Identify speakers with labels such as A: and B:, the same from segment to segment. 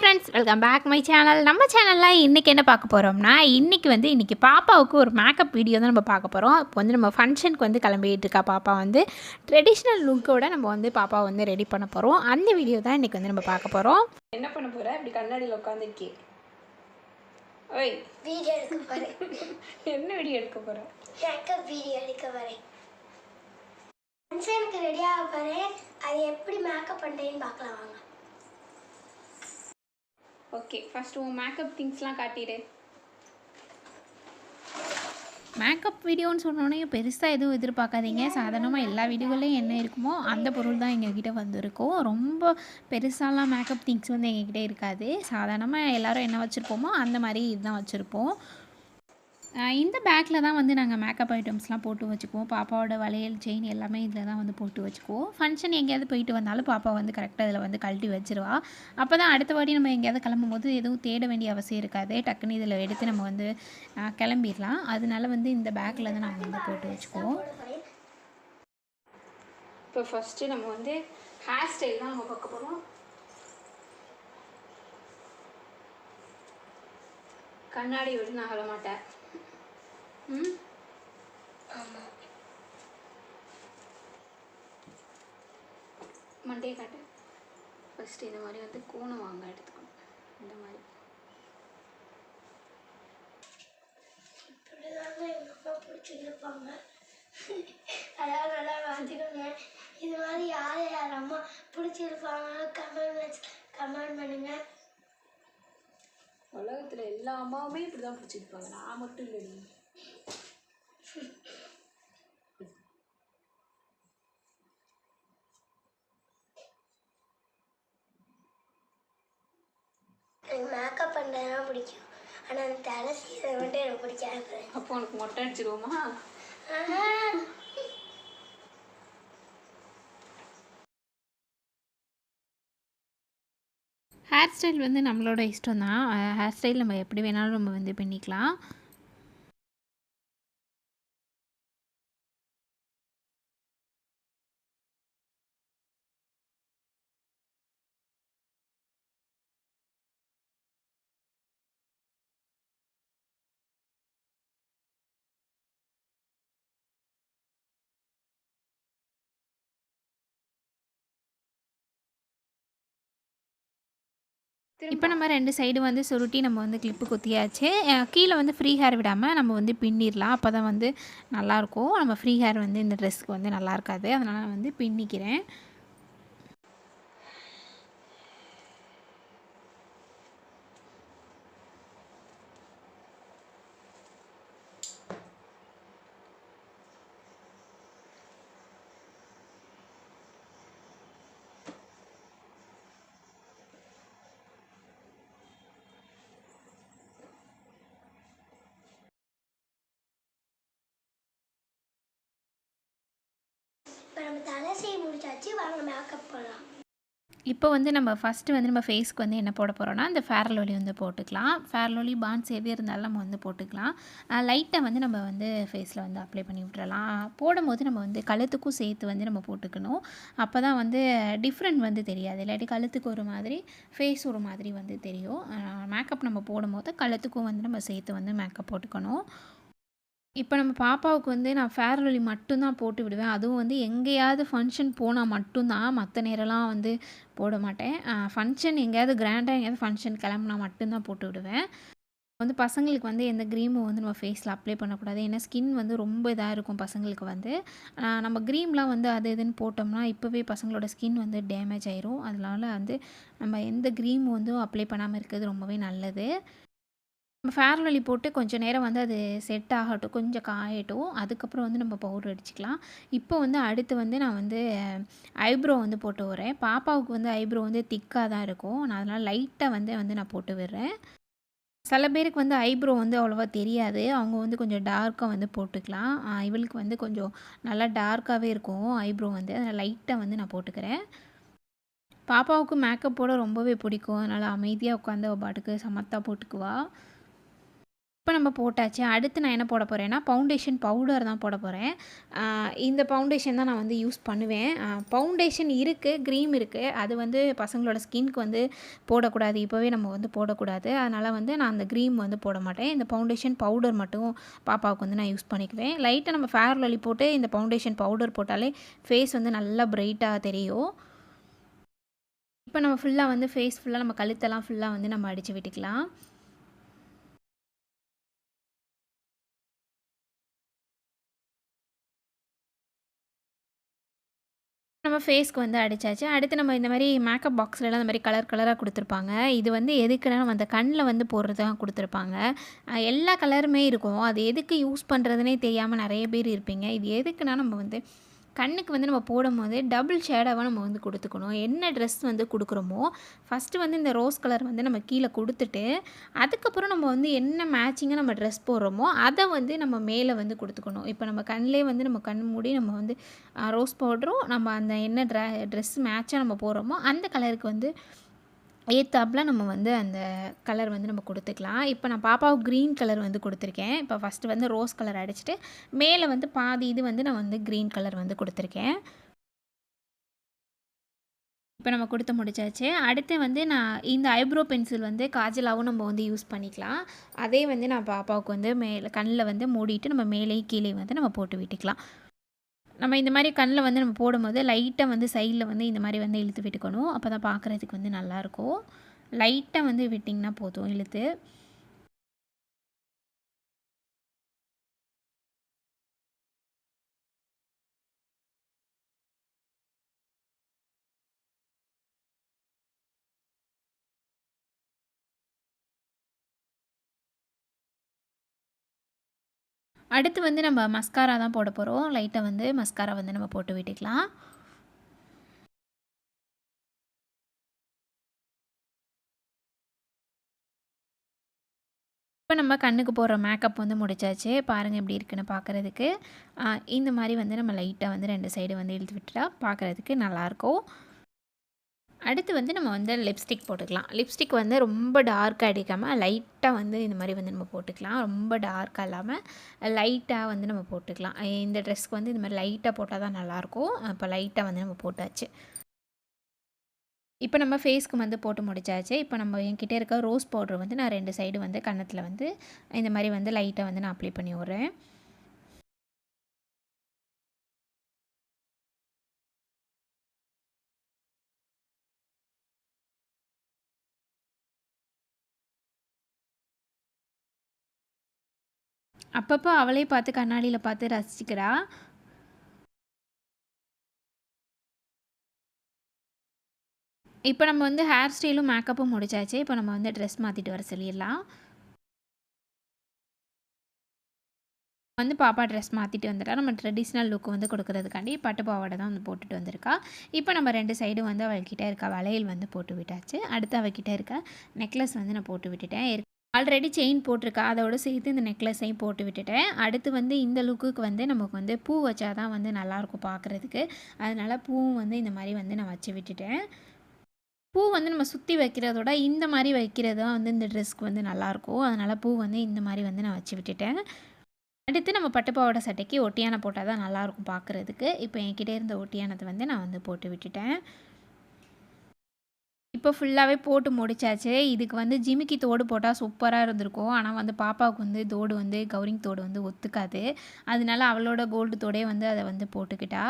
A: Friends welcome back my channel நம்ம சேனலில் இன்றைக்கி என்ன பார்க்க போகிறோம்னா இன்றைக்கி வந்து இன்றைக்கி பாப்பாவுக்கு ஒரு மேக்கப் வீடியோ தான் நம்ம பார்க்க போகிறோம் இப்போ வந்து நம்ம ஃபங்க்ஷனுக்கு வந்து கிளம்பிட்டு இருக்கா பாப்பா வந்து. ட்ரெடிஷ்னல் லுக்கோட நம்ம வந்து பாப்பா வந்து ரெடி பண்ண போகிறோம் அந்த வீடியோ தான் இன்றைக்கி வந்து நம்ம பார்க்க போகிறோம் என்ன பண்ண போகிற இப்படி கண்ணாடியில் உட்காந்துருக்கே ஓய்.
B: வீடியோ எடுக்க போறேன்.
A: என்ன வீடியோ எடுக்க போகிற
B: எனக்கு வீடியோ எடுக்க வரேன் ஃபங்க்ஷனுக்கு ரெடி ஆக போறேன். அது எப்படி மேக்கப் பண்ணுறேன்னு பார்க்கலாம் வாங்க.
A: ஓகே ஃபர்ஸ்ட் உன் மேக்கப் திங்ஸ்லாம் காட்டிடு. மேக்கப் வீடியோன்னு சொன்னோன்னே பெருசாக எதுவும் எதிர்பார்க்காதீங்க. சாதாரணமாக எல்லா வீடியோலையும் என்ன இருக்குமோ அந்த பொருள் தான் எங்ககிட்ட வந்திருக்கும் ரொம்ப பெருசாலாம் மேக்கப் திங்ஸ் வந்து எங்ககிட்ட இருக்காது. சாதாரணமாக எல்லோரும் என்ன வச்சுருப்போமோ அந்த மாதிரி இதுதான் வச்சுருப்போம். இந்த பேக்கில் தான் வந்து நாங்கள் மேக்கப் ஐட்டம்ஸ்லாம் போட்டு வச்சுக்குவோம். பாப்பாவோட வளையல் செயின் எல்லாமே இதில் தான் வந்து போட்டு வச்சுக்குவோம். ஃபங்க்ஷன் எங்கேயாவது போயிட்டு வந்தாலும் பாப்பா வந்து கரெக்டாக இதில் வந்து கழட்டி வச்சிருவா. அப்போ தான் அடுத்த வாட்டி நம்ம எங்கேயாவது கிளம்பும் போது எதுவும் தேட வேண்டிய அவசியம் இருக்காது. டக்குன்னு இதில் எடுத்து நம்ம வந்து கிளம்பிடலாம். அதனால வந்து இந்த பேக்கில் தான் நாங்கள் வந்து போட்டு வச்சுக்குவோம். இப்போ ஃபஸ்ட்டு நம்ம வந்து ஹேர் ஸ்டைல் தான் நம்ம பார்க்க போகிறோம் கண்ணாடி விட்டு நான் மாட்டேன். ம்
B: ஆமாம்
A: மண்டையை காட்டு. ஃபஸ்ட்டு இந்த மாதிரி வந்து கோணம் வாங்க எடுத்துக்கணும். இந்த மாதிரி.
B: இப்படிதாங்க எங்கள் அம்மா பிடிச்சிருப்பாங்க அதாவது நல்லா பார்த்துக்கோங்க இது மாதிரி யார் யார் அம்மா பிடிச்சிருப்பாங்க கமெண்ட் கமெண்ட் பண்ணுங்க.
A: உலகத்தில் எல்லா அம்மாவுமே இப்படி தான் பிடிச்சிருப்பாங்க. நான் மட்டும் இல்லடி
B: எனக்கு மேக்கப் பண்ணுறதுலாம் பிடிக்கும் ஆனால் அந்த தலை சீதை மட்டும் எனக்கு பிடிக்காது.
A: அப்போ உனக்கு மொட்டை அடிச்சிருவோமா. ஹேர் ஸ்டைல் வந்து நம்மளோட இஷ்டம் தான் ஹேர் ஸ்டைல் நம்ம எப்படி வேணாலும் நம்ம வந்து பண்ணிக்கலாம். இப்போ நம்ம ரெண்டு சைடு வந்து சுருட்டி நம்ம வந்து கிளிப்பு குத்தியாச்சு. கீழே வந்து ஃப்ரீ ஹேர் விடாமல் நம்ம வந்து பின்னிடலாம். அப்போ தான் வந்து நல்லாயிருக்கும் நம்ம ஃப்ரீ ஹேர் வந்து இந்த ட்ரெஸ்க்கு வந்து நல்லா இருக்காது. அதனால் நான் வந்து பின்னிக்கிறேன்.
B: நம்ம தலை செய்ய முடிச்சாச்சு வாங்க மேக்கப் போடலாம்
A: இப்போ வந்து நம்ம ஃபஸ்ட்டு வந்து நம்ம ஃபேஸ்க்கு வந்து என்ன போட போகிறோம்னா இந்த ஃபேரலோலி வந்து போட்டுக்கலாம். ஃபேரலோலி பான்ஸ் எது இருந்தாலும் நம்ம வந்து போட்டுக்கலாம். லைட்டாக வந்து நம்ம வந்து ஃபேஸில் வந்து அப்ளை பண்ணி விட்டுறலாம். போடும்போது நம்ம வந்து கழுத்துக்கும் சேர்த்து வந்து நம்ம போட்டுக்கணும். அப்போ தான் வந்து டிஃப்ரெண்ட் வந்து தெரியாது. இல்லாட்டி கழுத்துக்கு ஒரு மாதிரி ஃபேஸ் ஒரு மாதிரி வந்து தெரியும். மேக்கப் நம்ம போடும்போது கழுத்துக்கும் வந்து நம்ம சேர்த்து வந்து மேக்கப் போட்டுக்கணும். இப்போ நம்ம பாப்பாவுக்கு வந்து நான் ஃபேர்வெலி மட்டும்தான் போட்டு விடுவேன். அதுவும் வந்து எங்கேயாவது ஃபங்க்ஷன் போனால் மட்டும்தான். மற்ற நேரம்லாம் வந்து போட மாட்டேன். ஃபங்க்ஷன் எங்கேயாவது கிராண்டாக எங்கேயாவது ஃபங்க்ஷன் கிளம்புனா மட்டும்தான் போட்டு விடுவேன். வந்து பசங்களுக்கு வந்து எந்த க்ரீமும் வந்து நம்ம ஃபேஸில் அப்ளை பண்ணக்கூடாது. ஏன்னா ஸ்கின் வந்து ரொம்ப இதாக இருக்கும் பசங்களுக்கு வந்து. நம்ம க்ரீம்லாம் வந்து அது இதுன்னு போட்டோம்னா இப்போவே பசங்களோட ஸ்கின் வந்து டேமேஜ் ஆயிரும். அதனால வந்து நம்ம எந்த க்ரீம் வந்து அப்ளை பண்ணாமல் இருக்கிறது ரொம்பவே நல்லது. நம்ம ஃபேர்வெலி போட்டு கொஞ்சம் நேரம் வந்து அது செட் ஆகட்டும் கொஞ்சம் காயட்டும். அதுக்கப்புறம் வந்து நம்ம பவுடர் அடிச்சுக்கலாம். இப்போ வந்து அடுத்து வந்து நான் வந்து ஐப்ரோ வந்து போட்டு வரேன் பாப்பாவுக்கு வந்து ஐப்ரோ வந்து திக்காக தான் இருக்கும். நான் அதனால் லைட்டாக வந்து வந்து நான் போட்டு விடுறேன். சில பேருக்கு வந்து ஐப்ரோ வந்து அவ்வளோவா தெரியாது. அவங்க வந்து கொஞ்சம் டார்க்காக வந்து போட்டுக்கலாம். இவளுக்கு வந்து கொஞ்சம் நல்லா டார்க்காகவே இருக்கும் ஐப்ரோ வந்து. அதனால் லைட்டாக வந்து நான் போட்டுக்கிறேன். பாப்பாவுக்கு மேக்கப் போட ரொம்பவே பிடிக்கும். அதனால் அமைதியாக உட்காந்து அவள் பாட்டுக்கு சமத்தா போட்டுக்குவா. இப்போ நம்ம போட்டாச்சு அடுத்து நான் என்ன போட போகிறேன்னா ஃபவுண்டேஷன் பவுடர் தான் போட போகிறேன் இந்த ஃபவுண்டேஷன் தான் நான் வந்து யூஸ் பண்ணுவேன். ஃபவுண்டேஷன் இருக்குது க்ரீம் இருக்குது அது வந்து பசங்களோட ஸ்கின்க்கு வந்து போடக்கூடாது. இப்போவே நம்ம வந்து போடக்கூடாது. அதனால் வந்து நான் அந்த க்ரீம் வந்து போட மாட்டேன். இந்த ஃபவுண்டேஷன் பவுடர் மட்டும் பாப்பாவுக்கு வந்து நான் யூஸ் பண்ணிக்குவேன். லைட்டாக நம்ம ஃபேர் லலி போட்டு இந்த ஃபவுண்டேஷன் பவுடர் போட்டாலே ஃபேஸ் வந்து நல்லா பிரைட்டாக தெரியும். இப்போ நம்ம ஃபுல்லாக வந்து ஃபேஸ் ஃபுல்லாக நம்ம கழுத்தெல்லாம் ஃபுல்லாக வந்து நம்ம அடித்து விட்டுக்கலாம். நம்ம ஃபேஸ்க்கு வந்து அடித்தாச்சு அடுத்து நம்ம இந்த மாதிரி மேக்கப் பாக்ஸ்லலாம் இந்த மாதிரி கலர் கலராக கொடுத்துருப்பாங்க. இது வந்து எதுக்குன்னா நம்ம அந்த கண்ணில் வந்து போடுறது தான் கொடுத்துருப்பாங்க எல்லா கலருமே இருக்கும். அது எதுக்கு யூஸ் பண்ணுறதுனே தெரியாமல் நிறைய பேர் இருப்பீங்க. இது எதுக்குன்னா நம்ம வந்து கண்ணுக்கு வந்து நம்ம போடும்போது டபுள் ஷேடாவாக நம்ம வந்து கொடுத்துக்கணும். என்ன ட்ரெஸ் வந்து கொடுக்குறோமோ ஃபஸ்ட்டு வந்து இந்த ரோஸ் கலர் வந்து நம்ம கீழே கொடுத்துட்டு அதுக்கப்புறம் நம்ம வந்து என்ன மேட்சிங்காக நம்ம ட்ரெஸ் போடுறோமோ அதை வந்து நம்ம மேலே வந்து கொடுத்துக்கணும். இப்போ நம்ம கண்ணிலே வந்து நம்ம கண் மூடி நம்ம வந்து ரோஸ் பவுடரும் நம்ம அந்த என்ன ட்ர ட்ரெஸ் மேட்சாக நம்ம போடுறோமோ அந்த கலருக்கு வந்து ஏற்றாப்புல நம்ம வந்து அந்த கலர் வந்து நம்ம கொடுத்துக்கலாம். இப்போ நான் பாப்பாவுக்கு க்ரீன் கலர் வந்து கொடுத்துருக்கேன். இப்போ ஃபஸ்ட்டு வந்து ரோஸ் கலர் அடிச்சுட்டு மேலே வந்து பாதி இது வந்து நான் வந்து க்ரீன் கலர் வந்து கொடுத்துருக்கேன். இப்போ நம்ம கொடுத்து முடிச்சாச்சு. அடுத்து வந்து நான் இந்த ஐப்ரோ பென்சில் வந்து காஜலாகவும் நம்ம வந்து யூஸ் பண்ணிக்கலாம். அதே வந்து நான் பாப்பாவுக்கு வந்து மேலே கண்ணில் வந்து மூடிட்டு நம்ம மேலேயும் கீழே வந்து நம்ம போட்டு விட்டுக்கலாம். நம்ம இந்த மாதிரி கண்ணில் வந்து நம்ம போடும்போது லைட்டாக வந்து சைடில் வந்து இந்த மாதிரி வந்து இழுத்து விட்டுக்கணும். அப்போ தான் பார்க்குறதுக்கு வந்து நல்லாயிருக்கும் லைட்டாக வந்து விட்டிங்கன்னா போதும் இழுத்து. அடுத்து வந்து நம்ம மஸ்காரா தான் போட போகிறோம் லைட்டை வந்து மஸ்காரா வந்து நம்ம போட்டு விட்டுக்கலாம். இப்போ நம்ம கண்ணுக்கு போடுற மேக்கப் வந்து முடிச்சாச்சு. பாருங்கள் எப்படி இருக்குன்னு பார்க்குறதுக்கு இந்த மாதிரி வந்து நம்ம லைட்டாக வந்து ரெண்டு சைடு வந்து இழுத்து விட்டுட்டா பார்க்குறதுக்கு நல்லாயிருக்கும் அடுத்து வந்து நம்ம வந்து லிப்ஸ்டிக் போட்டுக்கலாம். லிப்ஸ்டிக் வந்து ரொம்ப டார்க்காக அடிக்காமல் லைட்டாக வந்து இந்த மாதிரி வந்து நம்ம போட்டுக்கலாம். ரொம்ப டார்க்காக இல்லாமல் லைட்டாக வந்து நம்ம போட்டுக்கலாம். இந்த ட்ரெஸ்க்கு வந்து இந்த மாதிரி லைட்டாக போட்டால் தான் நல்லாயிருக்கும். இப்போ லைட்டாக வந்து நம்ம போட்டாச்சு. இப்போ நம்ம ஃபேஸ்க்கு வந்து போட்டு முடிச்சாச்சு. இப்போ நம்ம என்கிட்ட இருக்க ரோஸ் பவுடர் வந்து நான் ரெண்டு சைடு வந்து கன்னத்தில் வந்து இந்த மாதிரி வந்து லைட்டாக வந்து நான் அப்ளை பண்ணி விட்றேன். அப்பப்போ அவளே பார்த்து கண்ணாடியில் பார்த்து ரசிச்சுக்கிறா. இப்போ நம்ம வந்து ஹேர் ஸ்டைலும் மேக்கப்பும் முடிச்சாச்சு. இப்போ நம்ம வந்து ட்ரெஸ் மாற்றிட்டு வர சொல்லிடலாம். வந்து பாப்பா ட்ரெஸ் மாற்றிட்டு வந்துட்டா. நம்ம ட்ரெடிஷ்னல் லுக் வந்து கொடுக்கறதுக்காண்டி பட்டு பாவாடை தான் வந்து போட்டுட்டு வந்திருக்கா. இப்போ நம்ம ரெண்டு சைடும் வந்து அவள்கிட்ட இருக்க வளையல் வந்து போட்டு விட்டாச்சு. அடுத்து அவகிட்ட இருக்க நெக்லஸ் வந்து நான் போட்டு விட்டுட்டேன். ஆல்ரெடி செயின் போட்டிருக்கா? அதோடு சேர்த்து இந்த நெக்லஸையும் போட்டு விட்டுட்டேன். அடுத்து வந்து இந்த லுக்குக்கு வந்து நமக்கு வந்து பூ வச்சா தான் வந்து நல்லாயிருக்கும் பார்க்குறதுக்கு. அதனால் பூவும் வந்து இந்த மாதிரி வந்து நான் வச்சு விட்டுட்டேன். பூ வந்து நம்ம சுற்றி வைக்கிறதோட இந்த மாதிரி வைக்கிறது தான் வந்து இந்த ட்ரெஸ்க்கு வந்து நல்லாயிருக்கும். அதனால் பூ வந்து இந்த மாதிரி வந்து நான் வச்சு விட்டுட்டேன். அடுத்து நம்ம பட்டுப்பாவோட சட்டைக்கு ஒட்டியானை போட்டால் தான் நல்லாயிருக்கும் பார்க்குறதுக்கு. இப்போ என்கிட்ட இருந்த ஒட்டியானத்தை வந்து நான் வந்து போட்டு விட்டுட்டேன். இப்போ ஃபுல்லாகவே போட்டு முடிச்சாச்சு. இதுக்கு வந்து ஜிமிக்கி தோடு போட்டால் சூப்பராக இருந்திருக்கும். ஆனால் வந்து பாப்பாவுக்கு வந்து தோடு வந்து கௌரிங் தோடு வந்து ஒத்துக்காது. அதனால அவளோட கோல்டு தோடே வந்து அதை வந்து போட்டுக்கிட்டா.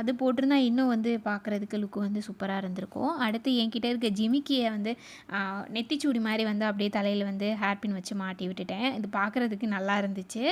A: அது போட்டிருந்தா இன்னும் வந்து பார்க்குறதுக்கு லுக்கு வந்து சூப்பராக இருந்திருக்கும். அடுத்து என்கிட்ட இருக்க ஜிமிக்கியை வந்து நெத்திச்சூடி மாதிரி வந்து அப்படியே தலையில் வந்து ஹேர்பின் வச்சு மாட்டி விட்டுட்டேன். இது பார்க்குறதுக்கு நல்லா இருந்துச்சு.